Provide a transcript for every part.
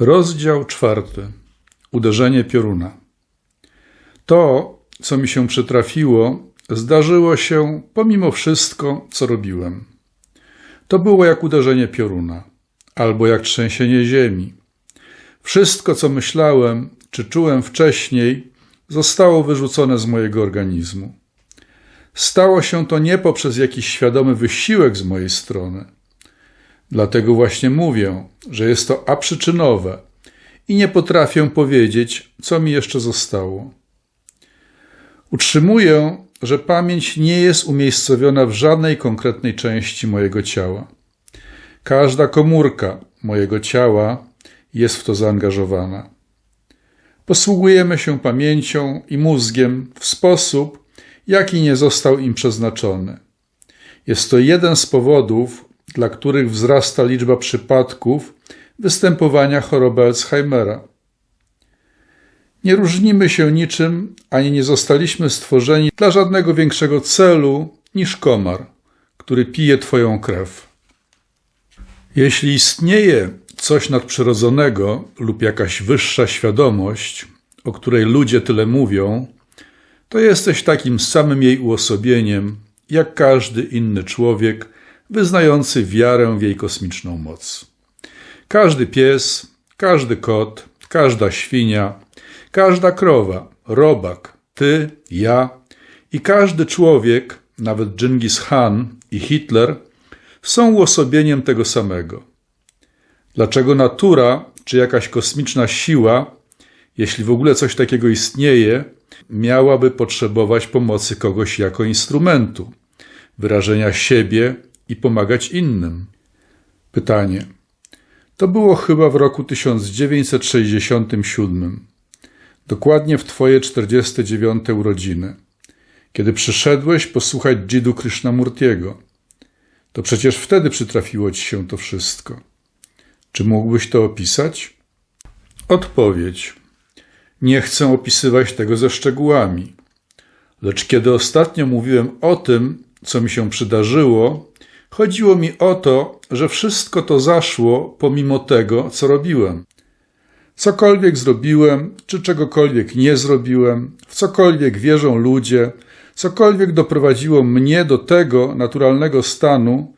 Rozdział czwarty. Uderzenie pioruna. To, co mi się przytrafiło, zdarzyło się pomimo wszystko, co robiłem. To było jak uderzenie pioruna, albo jak trzęsienie ziemi. Wszystko, co myślałem czy czułem wcześniej, zostało wyrzucone z mojego organizmu. Stało się to nie poprzez jakiś świadomy wysiłek z mojej strony. Dlatego właśnie mówię, że jest to aprzyczynowe i nie potrafię powiedzieć, co mi jeszcze zostało. Utrzymuję, że pamięć nie jest umiejscowiona w żadnej konkretnej części mojego ciała. Każda komórka mojego ciała jest w to zaangażowana. Posługujemy się pamięcią i mózgiem w sposób, jaki nie został im przeznaczony. Jest to jeden z powodów, dla których wzrasta liczba przypadków występowania choroby Alzheimera. Nie różnimy się niczym, ani nie zostaliśmy stworzeni dla żadnego większego celu niż komar, który pije Twoją krew. Jeśli istnieje coś nadprzyrodzonego lub jakaś wyższa świadomość, o której ludzie tyle mówią, to jesteś takim samym jej uosobieniem, jak każdy inny człowiek wyznający wiarę w jej kosmiczną moc. Każdy pies, każdy kot, każda świnia, każda krowa, robak, ty, ja i każdy człowiek, nawet Dżingis Khan i Hitler, są uosobieniem tego samego. Dlaczego natura czy jakaś kosmiczna siła, jeśli w ogóle coś takiego istnieje, miałaby potrzebować pomocy kogoś jako instrumentu, wyrażenia siebie i pomagać innym? Pytanie. To było chyba w roku 1967, dokładnie w Twoje 49 urodziny, kiedy przyszedłeś posłuchać Jiddu Krishnamurtiego. To przecież wtedy przytrafiło Ci się to wszystko. Czy mógłbyś to opisać? Odpowiedź. Nie chcę opisywać tego ze szczegółami. Lecz kiedy ostatnio mówiłem o tym, co mi się przydarzyło, chodziło mi o to, że wszystko to zaszło pomimo tego, co robiłem. Cokolwiek zrobiłem, czy czegokolwiek nie zrobiłem, w cokolwiek wierzą ludzie, cokolwiek doprowadziło mnie do tego naturalnego stanu,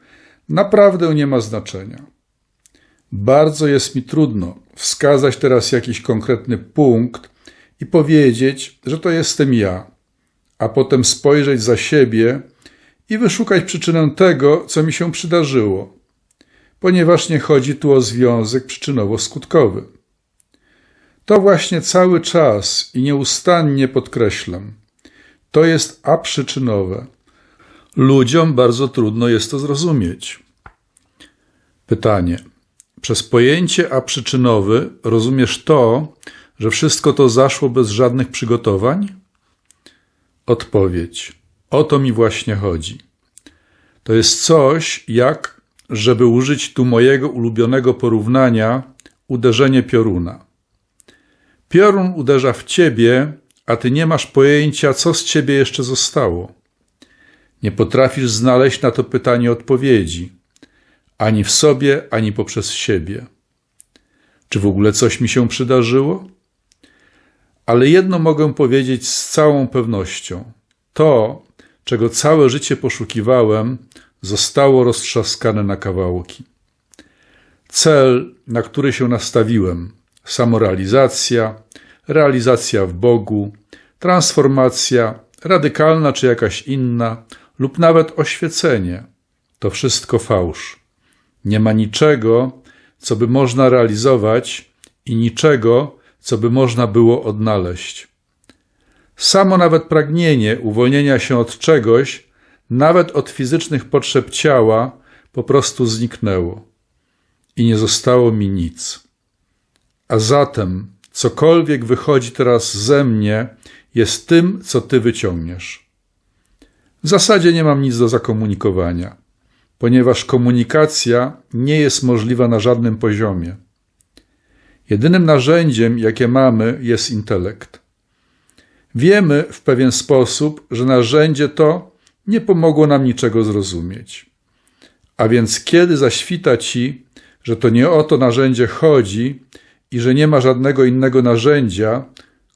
naprawdę nie ma znaczenia. Bardzo jest mi trudno wskazać teraz jakiś konkretny punkt i powiedzieć, że to jestem ja, a potem spojrzeć za siebie i wyszukać przyczynę tego, co mi się przydarzyło, ponieważ nie chodzi tu o związek przyczynowo-skutkowy. To właśnie cały czas i nieustannie podkreślam. To jest aprzyczynowe. Ludziom bardzo trudno jest to zrozumieć. Pytanie. Przez pojęcie aprzyczynowy rozumiesz to, że wszystko to zaszło bez żadnych przygotowań? Odpowiedź. O to mi właśnie chodzi. To jest coś jak, żeby użyć tu mojego ulubionego porównania, uderzenie pioruna. Piorun uderza w ciebie, a ty nie masz pojęcia, co z ciebie jeszcze zostało. Nie potrafisz znaleźć na to pytanie odpowiedzi, ani w sobie, ani poprzez siebie. Czy w ogóle coś mi się przydarzyło? Ale jedno mogę powiedzieć z całą pewnością. To, czego całe życie poszukiwałem, zostało roztrzaskane na kawałki. Cel, na który się nastawiłem, samorealizacja, realizacja w Bogu, transformacja, radykalna czy jakaś inna, lub nawet oświecenie, to wszystko fałsz. Nie ma niczego, co by można realizować i niczego, co by można było odnaleźć. Samo nawet pragnienie uwolnienia się od czegoś, nawet od fizycznych potrzeb ciała, po prostu zniknęło i nie zostało mi nic. A zatem cokolwiek wychodzi teraz ze mnie, jest tym, co ty wyciągniesz. W zasadzie nie mam nic do zakomunikowania, ponieważ komunikacja nie jest możliwa na żadnym poziomie. Jedynym narzędziem, jakie mamy, jest intelekt. Wiemy w pewien sposób, że narzędzie to nie pomogło nam niczego zrozumieć. A więc kiedy zaświta ci, że to nie o to narzędzie chodzi i że nie ma żadnego innego narzędzia,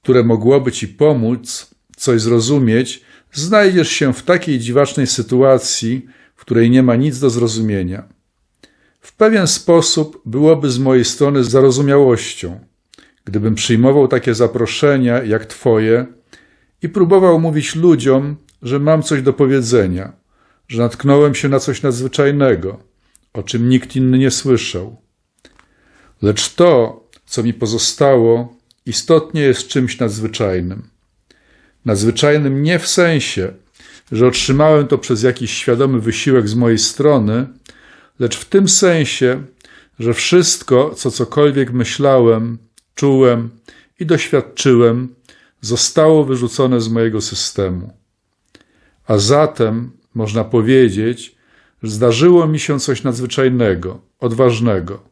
które mogłoby ci pomóc coś zrozumieć, znajdziesz się w takiej dziwacznej sytuacji, w której nie ma nic do zrozumienia. W pewien sposób byłoby z mojej strony zarozumiałością, gdybym przyjmował takie zaproszenia jak Twoje i próbował mówić ludziom, że mam coś do powiedzenia, że natknąłem się na coś nadzwyczajnego, o czym nikt inny nie słyszał. Lecz to, co mi pozostało, istotnie jest czymś nadzwyczajnym. Nadzwyczajnym nie w sensie, że otrzymałem to przez jakiś świadomy wysiłek z mojej strony, lecz w tym sensie, że wszystko, co cokolwiek myślałem, czułem i doświadczyłem, zostało wyrzucone z mojego systemu. A zatem można powiedzieć, że zdarzyło mi się coś nadzwyczajnego, odważnego.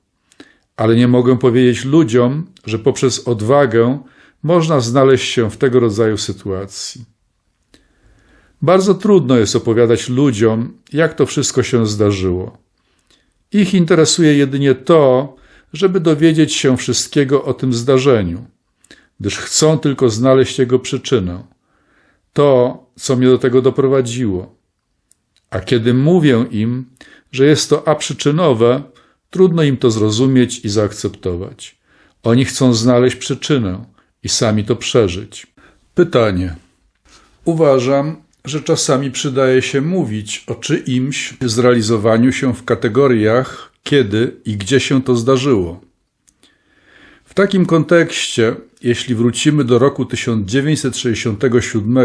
Ale nie mogę powiedzieć ludziom, że poprzez odwagę można znaleźć się w tego rodzaju sytuacji. Bardzo trudno jest opowiadać ludziom, jak to wszystko się zdarzyło. Ich interesuje jedynie to, żeby dowiedzieć się wszystkiego o tym zdarzeniu, gdyż chcą tylko znaleźć jego przyczynę. To, co mnie do tego doprowadziło. A kiedy mówię im, że jest to aprzyczynowe, trudno im to zrozumieć i zaakceptować. Oni chcą znaleźć przyczynę i sami to przeżyć. Pytanie. Uważam, że czasami przydaje się mówić o czyimś zrealizowaniu się w kategoriach kiedy i gdzie się to zdarzyło. W takim kontekście, jeśli wrócimy do roku 1967,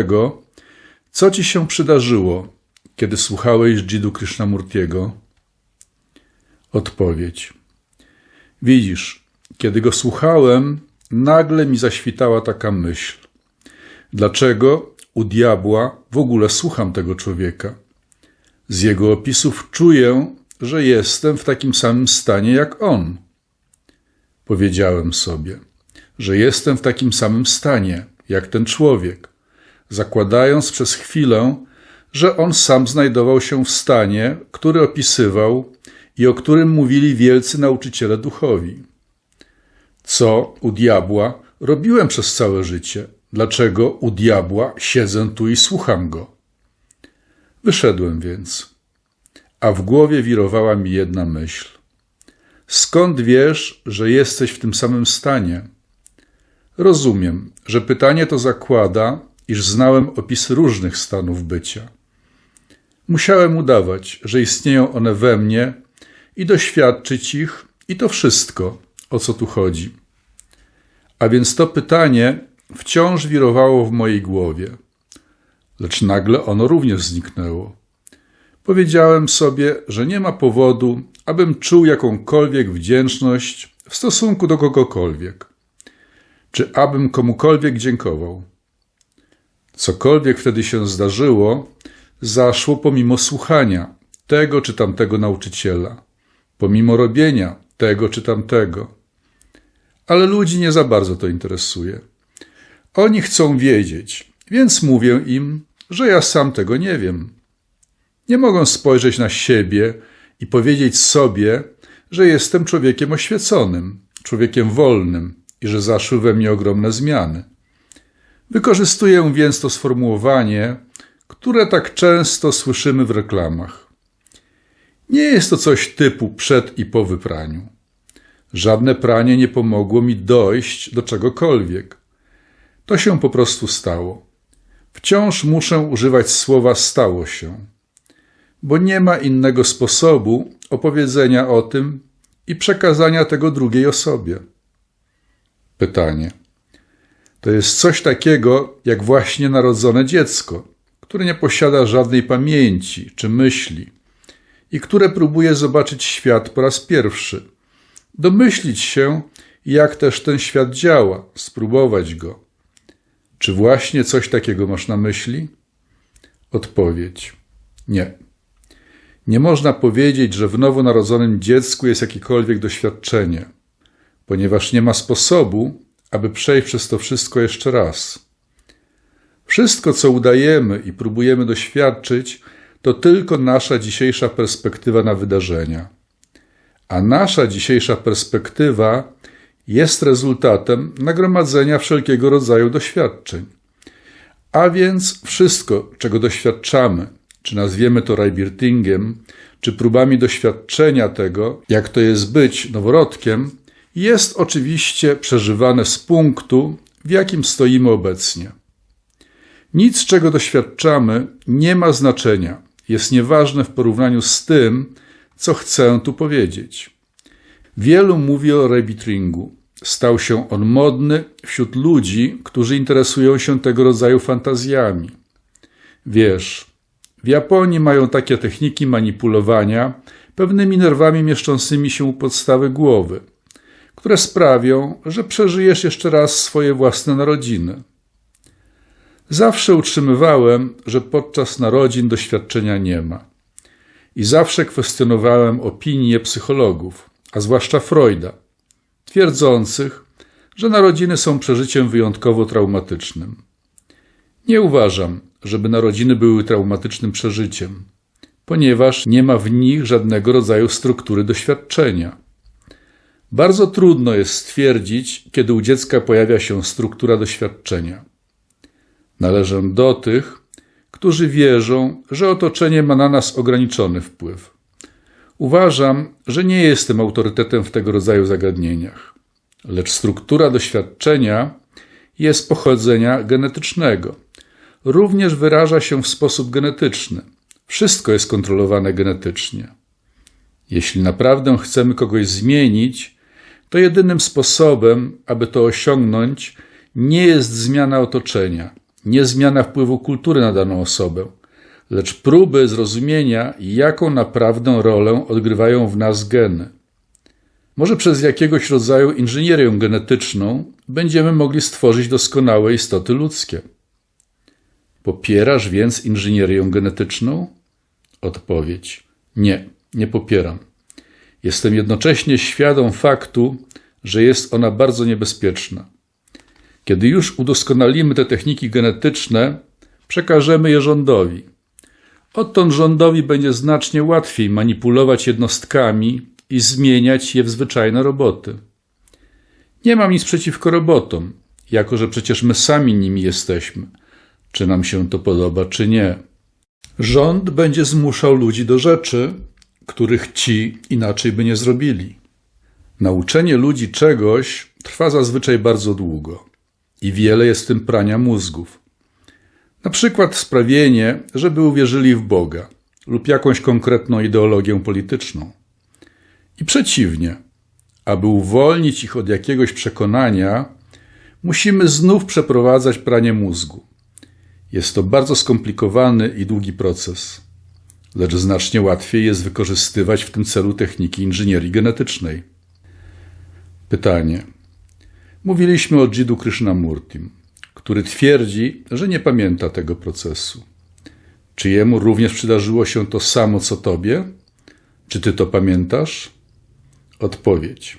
co ci się przydarzyło, kiedy słuchałeś Jiddu Krishnamurtiego? Odpowiedź. Widzisz, kiedy go słuchałem, nagle mi zaświtała taka myśl. Dlaczego u diabła w ogóle słucham tego człowieka? Z jego opisów czuję, że jestem w takim samym stanie jak on. Powiedziałem sobie, że jestem w takim samym stanie jak ten człowiek, zakładając przez chwilę, że on sam znajdował się w stanie, który opisywał i o którym mówili wielcy nauczyciele duchowi. Co u diabła robiłem przez całe życie? Dlaczego u diabła siedzę tu i słucham go? Wyszedłem więc, a w głowie wirowała mi jedna myśl. Skąd wiesz, że jesteś w tym samym stanie? Rozumiem, że pytanie to zakłada, iż znałem opisy różnych stanów bycia. Musiałem udawać, że istnieją one we mnie i doświadczyć ich, i to wszystko, o co tu chodzi. A więc to pytanie wciąż wirowało w mojej głowie, lecz nagle ono również zniknęło. Powiedziałem sobie, że nie ma powodu, abym czuł jakąkolwiek wdzięczność w stosunku do kogokolwiek, czy abym komukolwiek dziękował. Cokolwiek wtedy się zdarzyło, zaszło pomimo słuchania tego czy tamtego nauczyciela, pomimo robienia tego czy tamtego. Ale ludzi nie za bardzo to interesuje. Oni chcą wiedzieć, więc mówię im, że ja sam tego nie wiem. Nie mogą spojrzeć na siebie i powiedzieć sobie, że jestem człowiekiem oświeconym, człowiekiem wolnym i że zaszły we mnie ogromne zmiany. Wykorzystuję więc to sformułowanie, które tak często słyszymy w reklamach. Nie jest to coś typu przed i po wypraniu. Żadne pranie nie pomogło mi dojść do czegokolwiek. To się po prostu stało. Wciąż muszę używać słowa stało się, bo nie ma innego sposobu opowiedzenia o tym i przekazania tego drugiej osobie. Pytanie. To jest coś takiego jak właśnie narodzone dziecko, które nie posiada żadnej pamięci czy myśli i które próbuje zobaczyć świat po raz pierwszy, domyślić się, jak też ten świat działa, spróbować go. Czy właśnie coś takiego masz na myśli? Odpowiedź: Nie. Nie można powiedzieć, że w nowonarodzonym dziecku jest jakiekolwiek doświadczenie, ponieważ nie ma sposobu, aby przejść przez to wszystko jeszcze raz. Wszystko, co udajemy i próbujemy doświadczyć, to tylko nasza dzisiejsza perspektywa na wydarzenia. A nasza dzisiejsza perspektywa jest rezultatem nagromadzenia wszelkiego rodzaju doświadczeń. A więc wszystko, czego doświadczamy, czy nazwiemy to rajbirtingiem, czy próbami doświadczenia tego, jak to jest być noworodkiem, jest oczywiście przeżywane z punktu, w jakim stoimy obecnie. Nic, czego doświadczamy, nie ma znaczenia, jest nieważne w porównaniu z tym, co chcę tu powiedzieć. Wielu mówi o rebitringu. Stał się on modny wśród ludzi, którzy interesują się tego rodzaju fantazjami. Wiesz, w Japonii mają takie techniki manipulowania pewnymi nerwami mieszczącymi się u podstawy głowy, które sprawią, że przeżyjesz jeszcze raz swoje własne narodziny. Zawsze utrzymywałem, że podczas narodzin doświadczenia nie ma. I zawsze kwestionowałem opinie psychologów, a zwłaszcza Freuda, twierdzących, że narodziny są przeżyciem wyjątkowo traumatycznym. Nie uważam, żeby narodziny były traumatycznym przeżyciem, ponieważ nie ma w nich żadnego rodzaju struktury doświadczenia. Bardzo trudno jest stwierdzić, kiedy u dziecka pojawia się struktura doświadczenia. Należę do tych, którzy wierzą, że otoczenie ma na nas ograniczony wpływ. Uważam, że nie jestem autorytetem w tego rodzaju zagadnieniach, lecz struktura doświadczenia jest pochodzenia genetycznego. Również wyraża się w sposób genetyczny. Wszystko jest kontrolowane genetycznie. Jeśli naprawdę chcemy kogoś zmienić, to jedynym sposobem, aby to osiągnąć, nie jest zmiana otoczenia, nie zmiana wpływu kultury na daną osobę, lecz próby zrozumienia, jaką naprawdę rolę odgrywają w nas geny. Może przez jakiegoś rodzaju inżynierię genetyczną będziemy mogli stworzyć doskonałe istoty ludzkie. Popierasz więc inżynierię genetyczną? Odpowiedź: Nie, nie popieram. Jestem jednocześnie świadom faktu, że jest ona bardzo niebezpieczna. Kiedy już udoskonalimy te techniki genetyczne, przekażemy je rządowi. Odtąd rządowi będzie znacznie łatwiej manipulować jednostkami i zmieniać je w zwyczajne roboty. Nie mam nic przeciwko robotom, jako że przecież my sami nimi jesteśmy, czy nam się to podoba, czy nie. Rząd będzie zmuszał ludzi do rzeczy, których ci inaczej by nie zrobili. Nauczenie ludzi czegoś trwa zazwyczaj bardzo długo i wiele jest w tym prania mózgów. Na przykład sprawienie, żeby uwierzyli w Boga lub jakąś konkretną ideologię polityczną. I przeciwnie, aby uwolnić ich od jakiegoś przekonania, musimy znów przeprowadzać pranie mózgu. Jest to bardzo skomplikowany i długi proces, lecz znacznie łatwiej jest wykorzystywać w tym celu techniki inżynierii genetycznej. Pytanie. Mówiliśmy o Jiddu Krishnamurtim, który twierdzi, że nie pamięta tego procesu. Czy jemu również przydarzyło się to samo co tobie? Czy ty to pamiętasz? Odpowiedź.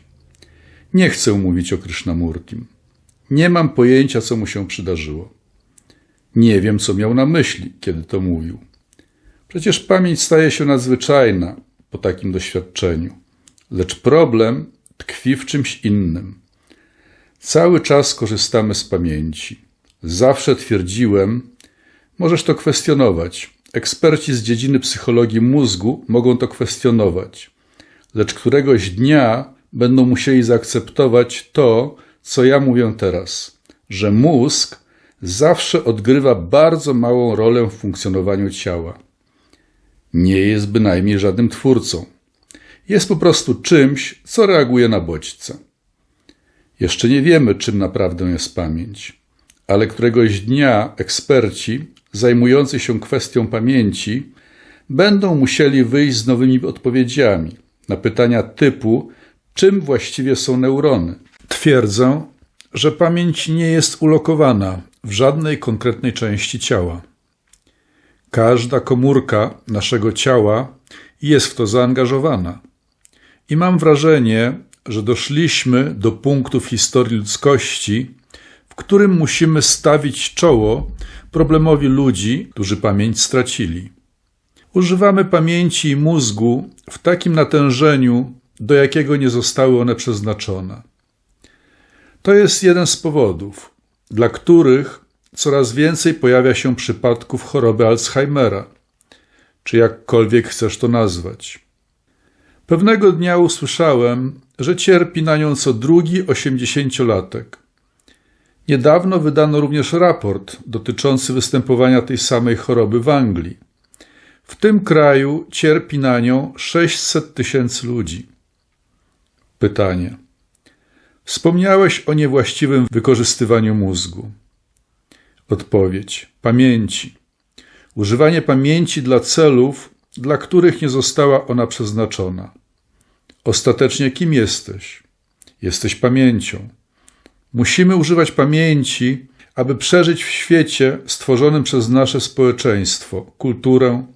Nie chcę mówić o Krishnamurtim. Nie mam pojęcia, co mu się przydarzyło. Nie wiem, co miał na myśli, kiedy to mówił. Przecież pamięć staje się nadzwyczajna po takim doświadczeniu. Lecz problem tkwi w czymś innym. Cały czas korzystamy z pamięci. Zawsze twierdziłem, możesz to kwestionować. Eksperci z dziedziny psychologii mózgu mogą to kwestionować, lecz któregoś dnia będą musieli zaakceptować to, co ja mówię teraz, że mózg zawsze odgrywa bardzo małą rolę w funkcjonowaniu ciała. Nie jest bynajmniej żadnym twórcą. Jest po prostu czymś, co reaguje na bodźce. Jeszcze nie wiemy, czym naprawdę jest pamięć, ale któregoś dnia eksperci zajmujący się kwestią pamięci będą musieli wyjść z nowymi odpowiedziami na pytania typu, czym właściwie są neurony. Twierdzę, że pamięć nie jest ulokowana w żadnej konkretnej części ciała. Każda komórka naszego ciała jest w to zaangażowana. I mam wrażenie, że doszliśmy do punktu w historii ludzkości, w którym musimy stawić czoło problemowi ludzi, którzy pamięć stracili. Używamy pamięci i mózgu w takim natężeniu, do jakiego nie zostały one przeznaczone. To jest jeden z powodów, dla których coraz więcej pojawia się przypadków choroby Alzheimera, czy jakkolwiek chcesz to nazwać. Pewnego dnia usłyszałem, że cierpi na nią co drugi osiemdziesięciolatek. Niedawno wydano również raport dotyczący występowania tej samej choroby w Anglii. W tym kraju cierpi na nią 600 tysięcy ludzi. Pytanie. Wspomniałeś o niewłaściwym wykorzystywaniu mózgu. Odpowiedź: pamięci. Używanie pamięci dla celów, dla których nie została ona przeznaczona. Ostatecznie kim jesteś? Jesteś pamięcią. Musimy używać pamięci, aby przeżyć w świecie stworzonym przez nasze społeczeństwo, kulturę,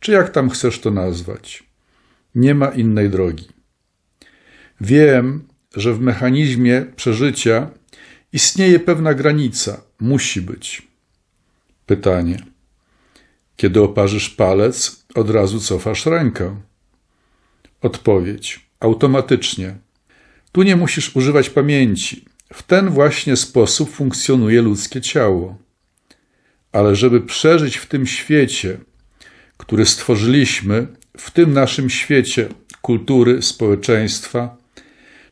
czy jak tam chcesz to nazwać. Nie ma innej drogi. Wiem, że w mechanizmie przeżycia istnieje pewna granica, musi być. Pytanie. Kiedy oparzysz palec, od razu cofasz rękę. Odpowiedź. Automatycznie. Tu nie musisz używać pamięci. W ten właśnie sposób funkcjonuje ludzkie ciało. Ale żeby przeżyć w tym świecie, który stworzyliśmy, w tym naszym świecie kultury, społeczeństwa,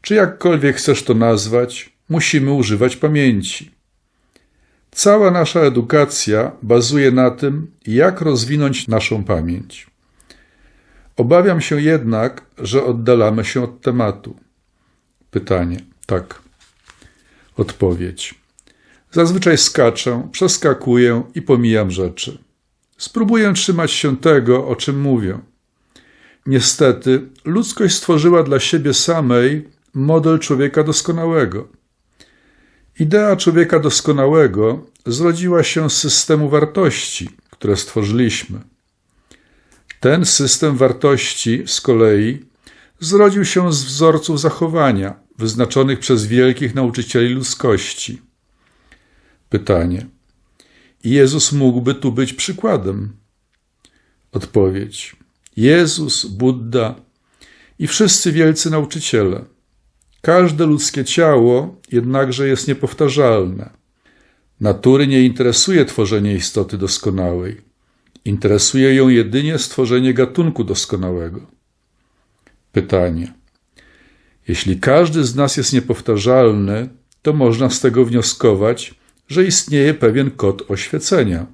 czy jakkolwiek chcesz to nazwać, musimy używać pamięci. Cała nasza edukacja bazuje na tym, jak rozwinąć naszą pamięć. Obawiam się jednak, że oddalamy się od tematu. Pytanie: tak. Odpowiedź. Zazwyczaj skaczę, przeskakuję i pomijam rzeczy. Spróbuję trzymać się tego, o czym mówię. Niestety, ludzkość stworzyła dla siebie samej model człowieka doskonałego. Idea człowieka doskonałego zrodziła się z systemu wartości, które stworzyliśmy. Ten system wartości z kolei zrodził się z wzorców zachowania wyznaczonych przez wielkich nauczycieli ludzkości. Pytanie: Jezus mógłby tu być przykładem? Odpowiedź: Jezus, Buddha i wszyscy wielcy nauczyciele. Każde ludzkie ciało jednakże jest niepowtarzalne. Natury nie interesuje tworzenie istoty doskonałej. Interesuje ją jedynie stworzenie gatunku doskonałego. Pytanie. Jeśli każdy z nas jest niepowtarzalny, to można z tego wnioskować, że istnieje pewien kod oświecenia.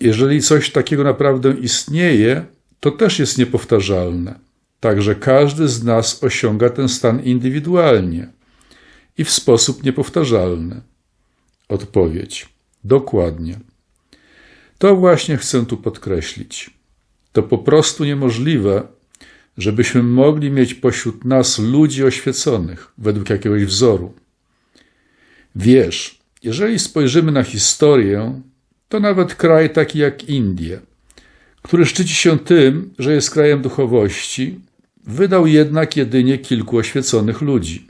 Jeżeli coś takiego naprawdę istnieje, to też jest niepowtarzalne. Także każdy z nas osiąga ten stan indywidualnie i w sposób niepowtarzalny. Odpowiedź: Dokładnie. To właśnie chcę tu podkreślić. To po prostu niemożliwe, żebyśmy mogli mieć pośród nas ludzi oświeconych według jakiegoś wzoru. Wiesz, jeżeli spojrzymy na historię, to nawet kraj taki jak Indie, który szczyci się tym, że jest krajem duchowości, wydał jednak jedynie kilku oświeconych ludzi.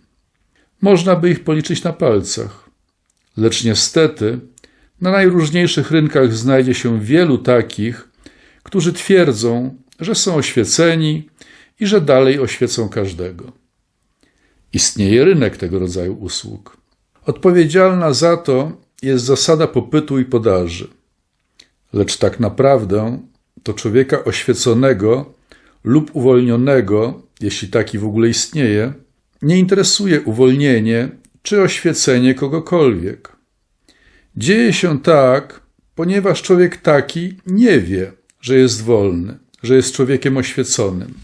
Można by ich policzyć na palcach. Lecz niestety na najróżniejszych rynkach znajdzie się wielu takich, którzy twierdzą, że są oświeceni i że dalej oświecą każdego. Istnieje rynek tego rodzaju usług. Odpowiedzialna za to jest zasada popytu i podaży. Lecz tak naprawdę to człowieka oświeconego lub uwolnionego, jeśli taki w ogóle istnieje, nie interesuje uwolnienie czy oświecenie kogokolwiek. Dzieje się tak, ponieważ człowiek taki nie wie, że jest wolny, że jest człowiekiem oświeconym.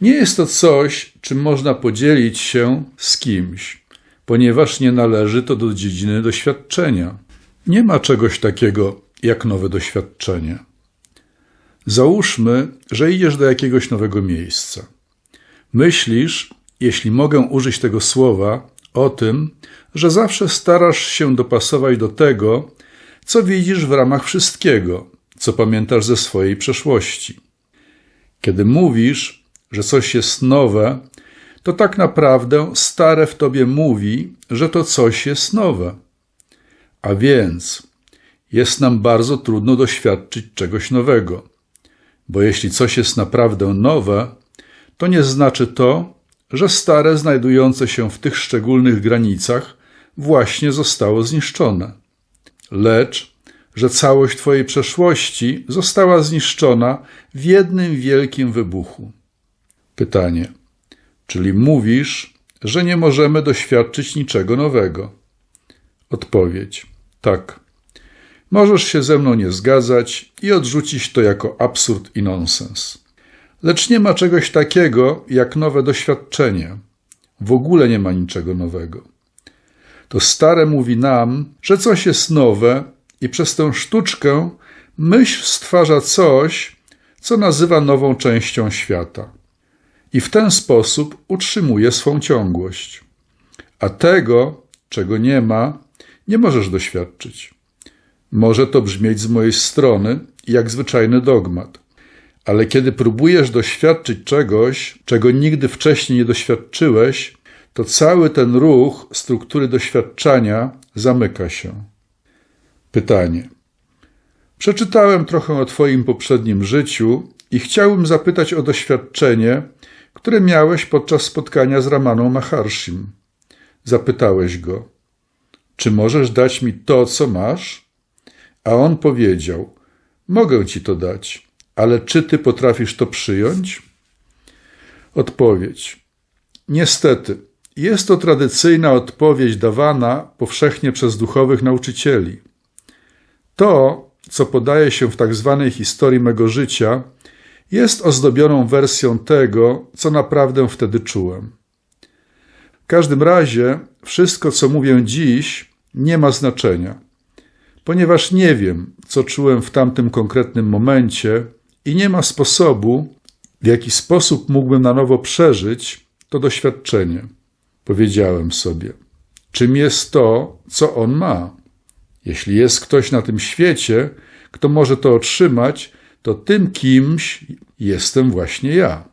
Nie jest to coś, czym można podzielić się z kimś, ponieważ nie należy to do dziedziny doświadczenia. Nie ma czegoś takiego jak nowe doświadczenie. Załóżmy, że idziesz do jakiegoś nowego miejsca. Myślisz, jeśli mogę użyć tego słowa, o tym, że zawsze starasz się dopasować do tego, co widzisz w ramach wszystkiego, co pamiętasz ze swojej przeszłości. Kiedy mówisz, że coś jest nowe, to tak naprawdę stare w tobie mówi, że to coś jest nowe. A więc jest nam bardzo trudno doświadczyć czegoś nowego, bo jeśli coś jest naprawdę nowe, to nie znaczy to, że stare znajdujące się w tych szczególnych granicach właśnie zostało zniszczone, lecz że całość Twojej przeszłości została zniszczona w jednym wielkim wybuchu. Pytanie: czyli mówisz, że nie możemy doświadczyć niczego nowego? Odpowiedź: tak. Możesz się ze mną nie zgadzać i odrzucić to jako absurd i nonsens. Lecz nie ma czegoś takiego jak nowe doświadczenie. W ogóle nie ma niczego nowego. To stare mówi nam, że coś jest nowe i przez tę sztuczkę myśl stwarza coś, co nazywa nową częścią świata. I w ten sposób utrzymuje swą ciągłość. A tego, czego nie ma, nie możesz doświadczyć. Może to brzmieć z mojej strony jak zwyczajny dogmat, ale kiedy próbujesz doświadczyć czegoś, czego nigdy wcześniej nie doświadczyłeś, to cały ten ruch struktury doświadczania zamyka się. Pytanie. Przeczytałem trochę o Twoim poprzednim życiu i chciałbym zapytać o doświadczenie, które miałeś podczas spotkania z Ramaną Maharshim. Zapytałeś go, czy możesz dać mi to, co masz? A on powiedział, mogę ci to dać, ale czy ty potrafisz to przyjąć? Odpowiedź. Niestety, jest to tradycyjna odpowiedź dawana powszechnie przez duchowych nauczycieli. To, co podaje się w tak zwanej historii mego życia, jest ozdobioną wersją tego, co naprawdę wtedy czułem. W każdym razie, wszystko, co mówię dziś, nie ma znaczenia, ponieważ nie wiem, co czułem w tamtym konkretnym momencie i nie ma sposobu, w jaki sposób mógłbym na nowo przeżyć to doświadczenie. Powiedziałem sobie, czym jest to, co on ma. Jeśli jest ktoś na tym świecie, kto może to otrzymać, to tym kimś jestem właśnie ja.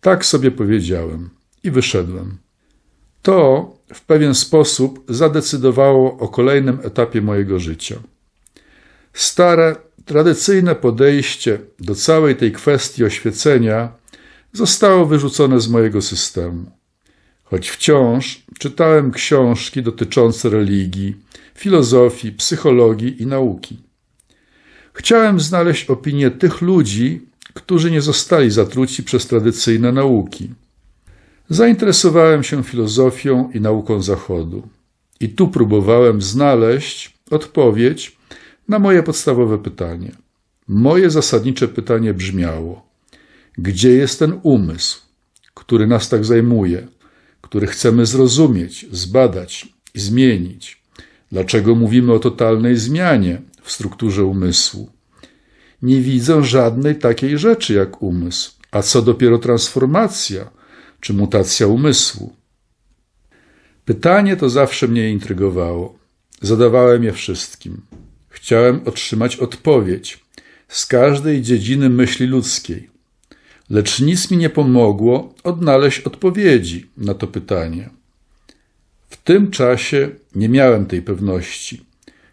Tak sobie powiedziałem i wyszedłem. To w pewien sposób zadecydowało o kolejnym etapie mojego życia. Stare, tradycyjne podejście do całej tej kwestii oświecenia zostało wyrzucone z mojego systemu. Choć wciąż czytałem książki dotyczące religii, filozofii, psychologii i nauki. Chciałem znaleźć opinię tych ludzi, którzy nie zostali zatruci przez tradycyjne nauki. Zainteresowałem się filozofią i nauką Zachodu. I tu próbowałem znaleźć odpowiedź na moje podstawowe pytanie. Moje zasadnicze pytanie brzmiało: gdzie jest ten umysł, który nas tak zajmuje, który chcemy zrozumieć, zbadać i zmienić? Dlaczego mówimy o totalnej zmianie w strukturze umysłu? Nie widzę żadnej takiej rzeczy jak umysł, a co dopiero transformacja czy mutacja umysłu. Pytanie to zawsze mnie intrygowało. Zadawałem je wszystkim. Chciałem otrzymać odpowiedź z każdej dziedziny myśli ludzkiej. Lecz nic mi nie pomogło odnaleźć odpowiedzi na to pytanie. W tym czasie nie miałem tej pewności,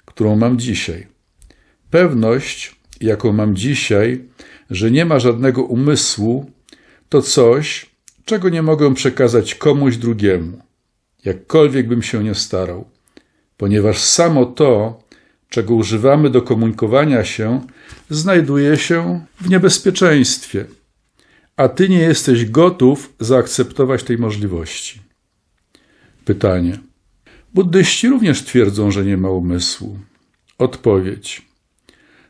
którą mam dzisiaj. Pewność, jaką mam dzisiaj, że nie ma żadnego umysłu, to coś, czego nie mogę przekazać komuś drugiemu, jakkolwiek bym się nie starał, ponieważ samo to, czego używamy do komunikowania się, znajduje się w niebezpieczeństwie, a ty nie jesteś gotów zaakceptować tej możliwości. Pytanie. Buddyści również twierdzą, że nie ma umysłu. Odpowiedź.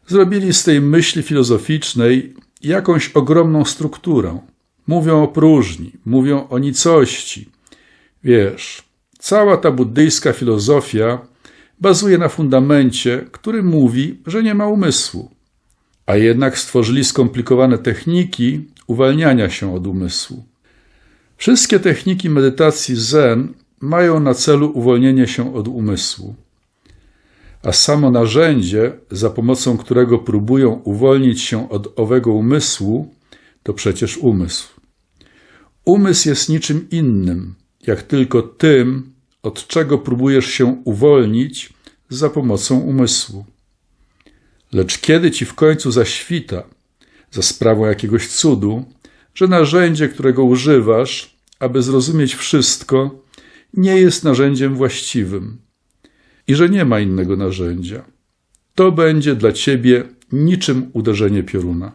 Zrobili z tej myśli filozoficznej jakąś ogromną strukturę. Mówią o próżni, mówią o nicości. Wiesz, cała ta buddyjska filozofia bazuje na fundamencie, który mówi, że nie ma umysłu. A jednak stworzyli skomplikowane techniki uwalniania się od umysłu. Wszystkie techniki medytacji Zen mają na celu uwolnienie się od umysłu. A samo narzędzie, za pomocą którego próbują uwolnić się od owego umysłu, to przecież umysł. Umysł jest niczym innym, jak tylko tym, od czego próbujesz się uwolnić za pomocą umysłu. Lecz kiedy ci w końcu zaświta, za sprawą jakiegoś cudu, że narzędzie, którego używasz, aby zrozumieć wszystko, nie jest narzędziem właściwym i że nie ma innego narzędzia. To będzie dla ciebie niczym uderzenie pioruna.